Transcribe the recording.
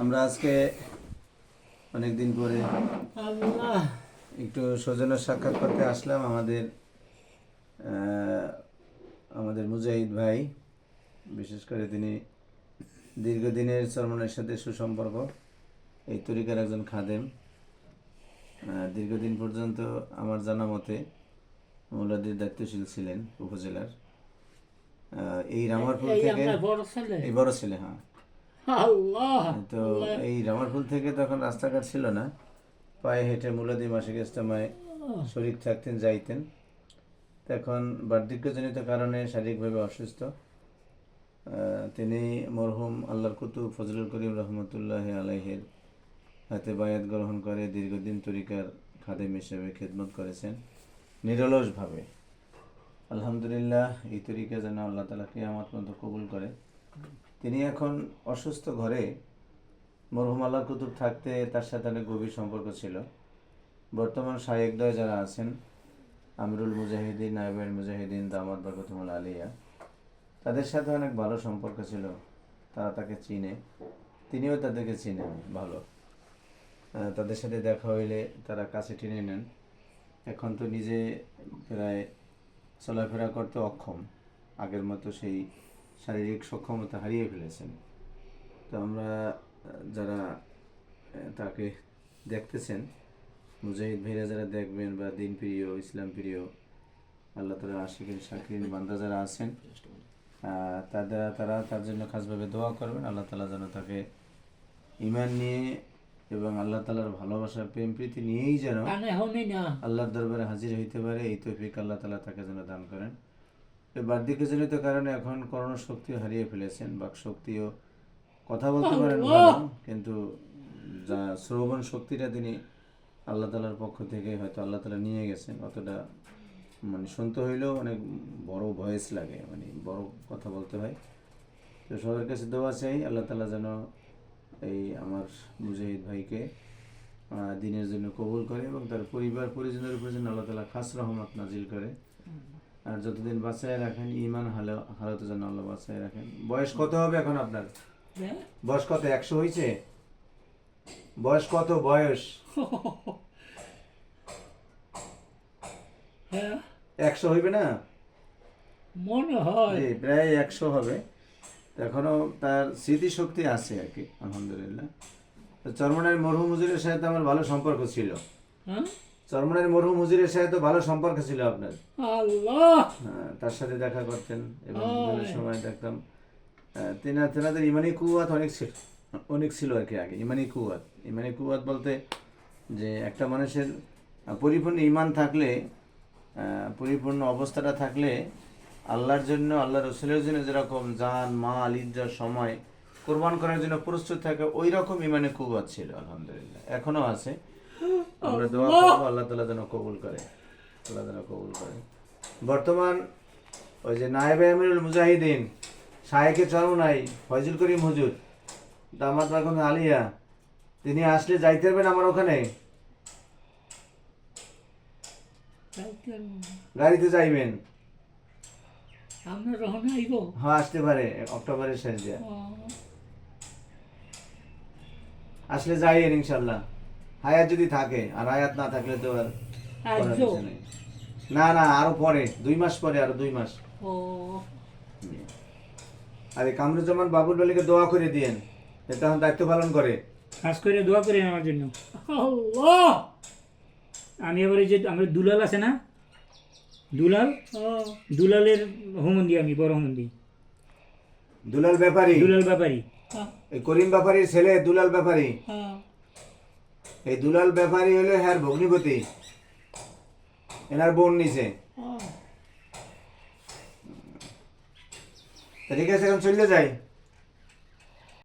আমরা আজকে অনেক দিন পরে একটু সৌজন্য সাক্ষাৎ করতে আসলাম আমাদের আমাদের মুজাহিদ ভাই বিশেষ করে তিনি দীর্ঘদিনের চরমনের সাথে সুসম্পর্ক। এই তরিকার একজন খাদেম। দীর্ঘদিন পর্যন্ত আমার জানা মতে মৌলাদির দায়িত্বশীল ছিলেন উপজেলার। এই রামারপুর থেকে এই বড় ছেলে হ্যাঁ। আল্লাহ তো এই রামারপুল থেকে তখন রাস্তাঘাট ছিল না। পায়ে হেঁটে মুলাদি মাসিক ইস্তেমায় শরীর থাকতেন যাইতেন। তখন বার্ধক্যজনিত কারণে শারীরিকভাবে অসুস্থ। তিনি মরহুম আল্লাহর কুতুব ফজলুল করিম রহমতুল্লাহ আলাইহের হাতে বায়াত গ্রহণ করে দীর্ঘদিন তরিকার খাদেম হিসেবে খেদমত করেছেন নিরলসভাবে। আলহামদুলিল্লাহ এই তরিকা যেন আল্লাহ তালা কিয়ামত মতো কবুল করে। তিনি এখন অসুস্থ ঘরে। মরহুম আল্লাহ কুতুব থাকতে তার সাথে অনেক গভীর সম্পর্ক ছিল। বর্তমান শায়েকদয় যারা আছেন, আমরুল মুজাহিদিন নাইবের মুজাহিদিন দামাদ বরকতুমুল আলিয়া, তাদের সাথে অনেক ভালো সম্পর্ক ছিল। তারা তাকে চিনে। তিনিও তাদেরকে চিনেন ভালো। তাদের সাথে দেখা হইলে তারা কাছে টেনে নেন। এখন তো নিজে প্রায় চলাফেরা করতে অক্ষম। আগের মতো সেই শারীরিক সক্ষমতা হারিয়ে ফেলেছেন। তো আমরা যারা তাকে দেখতেছেন মুজাহিদ ভাইরা যারা দেখবেন বা দিন প্রিয় ইসলাম প্রিয় আল্লাহ তালা আশিকিন শাকিরিন বান্দা যারা আছেন তাদের তারা তার জন্য খাসভাবে দোয়া করবেন। আল্লাহ তালা যেন তাকে ইমান নিয়ে এবং আল্লাহ তালার ভালোবাসা প্রেম প্রীতি নিয়েই যেন আল্লাহর দরবারে হাজির হইতে পারে এই তৌফিক আল্লাহ তালা তাকে যেন দান করেন। এই বার্ধক্যজনিত কারণে এখন করোনা শক্তিও হারিয়ে ফেলেছেন বাক শক্তিও কথা বলতে পারেন কিন্তু যা শ্রবণ শক্তিটা তিনি আল্লাহ তালার পক্ষ থেকে হয়তো আল্লাহ তালা নিয়ে গেছেন অতটা মানে শুনতে হইলেও অনেক বড় ভয়েস লাগে মানে বড় কথা বলতে হয়। তো সবার কাছে দোয়া চাই আল্লাহ তালা যেন এই আমার মুজাহিদ ভাইকে দিনের জন্য কবুল করে এবং তার পরিবার পরিজনের উপর যেন আল্লাহ তালা খাস রহমত নাজিল করে। আর যতদিন বাঁচায় রাখেন ইমান হালে হালতে যেন আল্লাহ বাঁচায় রাখেন। বয়স কত হবে এখন আপনার? হ্যাঁ? বয়স কত? একশো হয়েছে বয়স কত বয়স? হ্যাঁ। একশো হইবে না? মনে হয়। প্রায় একশো হবে। এখনও তার স্মৃতিশক্তি আছে আর কি আলহামদুলিল্লাহ। চরমনের মরহুম হুজুরের সাথে আমার ভালো সম্পর্ক ছিল। হ্যাঁ? চরমনের মরহুম হুজুরের সাথে তো ভালো সম্পর্ক ছিল আপনার। আল্লাহ! হ্যাঁ, তার সাথে দেখা করতেন এবং বিভিন্ন সময় দেখতাম। তেনা তেনাদের ইমানি কুয়াত অনেক ছিল অনেক ছিল আর কি আগে ইমানি কুয়াত। ইমানি কুয়াত বলতে যে একটা মানুষের পরিপূর্ণ ইমান থাকলে পরিপূর্ণ অবস্থাটা থাকলে আল্লাহর জন্য আল্লাহ রসুলের জন্য যেরকম জান মাল ইজ্জত সময় কোরবান করার জন্য প্রস্তুত থাকে ওই রকম ইমানে কুয়াত ছিল আলহামদুলিল্লাহ। এখনও আছে। আমরা দোয়া করব আল্লাহ তালা যেন কবুল করে আল্লাহ যেন কবুল করে। বর্তমান ওই যে নায়েবে আমিরুল মুজাহিদিন শাহেকে চরমনাই ফয়জুল করিম হুজুর দামাত বাগন আলিয়া তিনি আসলে যাইতে পারবেন আমার ওখানে? গাড়িতে যাইবেন? আমরা রহন আইব হ্যাঁ আসতে পারে অক্টোবরের শেষ দিয়ে। আসলে যাইয়েন ইনশাল্লাহ। হায়াত যদি থাকে আর হায়াত না থাকলে তো আর করার কিছু নেই। না না আরও পরে দুই মাস পরে আরও দুই মাস। ও। আর এই কামরুজ্জামান বাবুল বালিকে দোয়া করে দিয়েন। তখন দায়িত্ব পালন করে। খাস করে দোয়া করেন আমার জন্য। আল্লাহ! আমি এবার এই যে আমার দুলাল আছে না? দুলাল? ও, দুলালের হোমন্দি আমি বড় হোমন্দি। দুলাল ব্যাপারী? দুলাল ব্যাপারী। হ্যাঁ, এই করিম ব্যাপারীর ছেলে দুলাল ব্যাপারী? হ্যাঁ। এই দুলাল ব্যাপারী হলো হ্যার ভগ্নিপতি। এনার বোন নিছে। ঠিক আছে এখন চলে যাই।